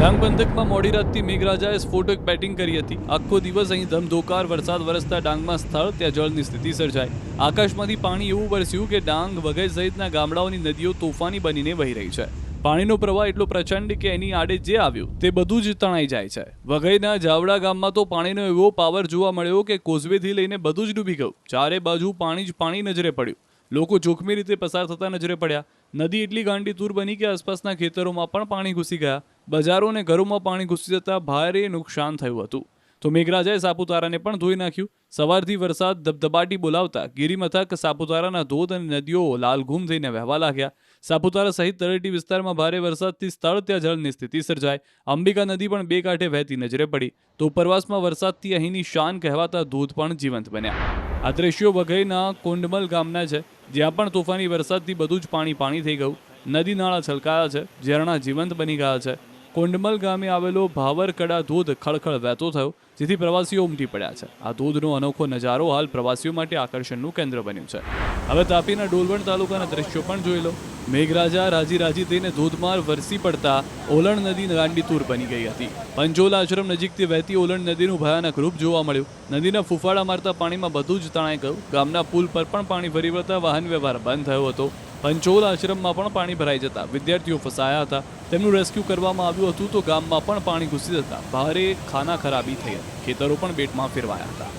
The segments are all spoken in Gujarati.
ડાંગ પંથકમાં મોડી રાતથી મેઘરાજાએ સ્ફોટક બેટિંગ કરી હતી. આખો દિવસ અહીં ધમધોકાર, વરસાદ વરસતા ડાંગમાં સ્થળ ત્યાં જળની સ્થિતિ સર્જાઈ. આકાશમાંથી પાણી એવું વરસ્યું કે ડાંગ વગેરે સહિતના ગામડાઓની નદીઓ તોફાની બનીને વહી રહી છે. પાણીનો પ્રવાહ એટલો પ્રચંડ કે એની આડે જે આવ્યું તે બધું જ તણાઈ જાય છે. વઘઈના જાવડા ગામમાં તો પાણીનો એવો પાવર જોવા મળ્યો કે કોઝવેથી લઈને બધું જ ડૂબી ગયું. ચારે બાજુ પાણી જ પાણી નજરે પડ્યું. લોકો જોખમી રીતે પસાર થતા નજરે પડ્યા. નદી એટલી ગાંડી તૂર બની કે આસપાસના ખેતરોમાં પણ પાણી ઘૂસી ગયા. બજારો અને ઘરોમાં પાણી ઘૂસી જતા ભારે નુકસાન થયું હતું. તો મેઘરાજાએ સાપુતારાને પણ ધોઈ નાખ્યું. સવારથી વરસાદ ધબધબાટી બોલાવતા ગિરિમથક સાપુતારાના ધોધ અને નદીઓ લાલઘૂમ થઈને વહેવા લાગ્યા. સાપુતારા સહિત તળેટી વિસ્તારમાં ભારે વરસાદથી સ્થળ ત્યાં જળની સ્થિતિ સર્જાય અંબિકા નદી પણ બે કાંઠે વહેતી નજરે પડી. તો ઉપરવાસમાં વરસાદથી અહીંની શાન કહેવાતા ધોધ પણ જીવંત બન્યા. આ દ્રશ્યો વઘઈના કોંડમલ ગામના છે. જ્યાં પણ તોફાની વરસાદથી બધું જ પાણી પાણી થઈ ગયું. નદી નાળા છલકાયા છે. ઝરણા જીવંત બની ગયા છે. કોંડમલ ગામે આવેલો ભાવરકડા ધોધ ખળખળ વહેતો થયો, જેથી પ્રવાસીઓ ઉમટી પડ્યા છે. આ ધોધનો અનોખો નજારો હાલ પ્રવાસીઓ માટે આકર્ષણનું કેન્દ્ર બન્યું છે. હવે તાપીના ડોલવણ તાલુકાના દ્રશ્યો પણ જોઈ લો. મેઘરાજા રાજી રાજી થઈને ધોધમાર વરસી પડતા ઓલણ નદી ગાંડીતુર બની ગઈ હતી. પંચોલ આશ્રમ નજીકથી વહેતી ઓલણ નદીનું ભયાનક રૂપ જોવા મળ્યું. નદીના ફૂફાડા મારતા પાણીમાં બધું જ તણાઈ ગયું. ગામના પુલ પર પણ પાણી ભરી વળતા વાહન વ્યવહાર બંધ થયો હતો. પંચોલ આશ્રમમાં પણ પાણી ભરાઈ જતા વિદ્યાર્થીઓ ફસાયા હતા. તેમનું રેસ્ક્યુ કરવામાં આવ્યું હતું તો ગામમાં પણ પાણી ઘૂસી જતા ભારે ખાના ખરાબી થઈ હતી. ખેતરો પણ બેટમાં ફેરવાયા હતા.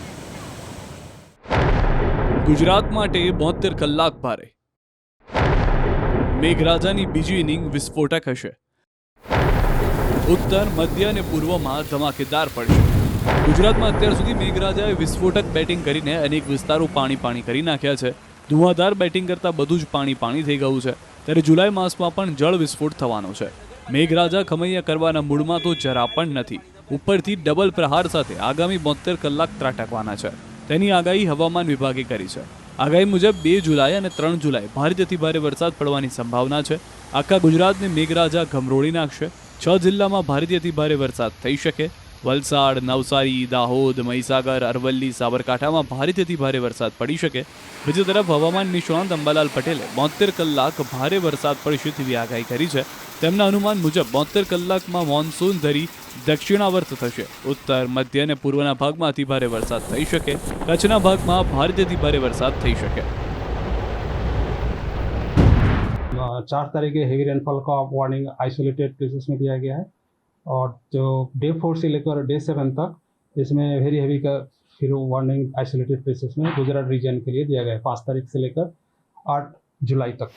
ગુજરાત માટે બોતેર કલાક ભારે. મેઘરાજાની બીજી ઇનિંગ વિસ્ફોટક હશે. ઉત્તર, મધ્ય અને પૂર્વમાં ધમાકેદાર પડશે. ગુજરાતમાં અત્યાર સુધી મેઘરાજાએ વિસ્ફોટક બેટિંગ કરીને અનેક વિસ્તારો પાણી પાણી કરી નાખ્યા છે. ધુઆધાર બેટિંગ કરતાં બધું જ પાણી પાણી થઈ ગયું છે. ત્યારે જુલાઈ માસમાં પણ જળ વિસ્ફોટ થવાનો છે. મેઘરાજા ખમૈયા કરવાના મૂડમાં તો જરા પણ નથી. ઉપરથી ડબલ પ્રહાર સાથે આગામી બોતેર કલાક ત્રાટકવાના છે. તેની આગાહી હવામાન વિભાગે કરી છે. આગાહી મુજબ બે જુલાઈ અને ત્રણ જુલાઈ ભારેથી ભારે વરસાદ પડવાની સંભાવના છે. આખા ગુજરાતને મેઘરાજા ગમરોળી નાખશે. છ જિલ્લામાં ભારેથી ભારે વરસાદ થઈ શકે. વલસાડ નવસારી દાહોદ મહીસાગર અરવલ્લી સાબરકાંઠામાં ભારેથી ભારે વરસાદ પડી શકે બીજી તરફ હવામાન નિષ્ણાંત અંબાલાલ પટેલે બોતેર કલાક ભારે વરસાદ પડશે તેવી આગાહી કરી છે તેમના અનુમાન મુજબ બોતેર કલાકમાં મોન્સૂન ધરી દક્ષિણાવર્ત થશે ઉત્તર મધ્ય અને પૂર્વના ભાગમાં અતિભારે વરસાદ થઈ શકે કચ્છના ભાગમાં ભારેથી ભારે વરસાદ થઈ શકે अ, चार तारीख के हेवी रेनफॉल का वार्निंग आइसोलेटेड प्लेसेस में दिया गया है और जो डे फोर से लेकर डे सेवन तक इसमें वेरी हैवी का फिर वार्निंग आइसोलेटेड प्लेसेस में गुजरात रीजन के लिए दिया गया है। पाँच तारीख से लेकर आठ जुलाई तक।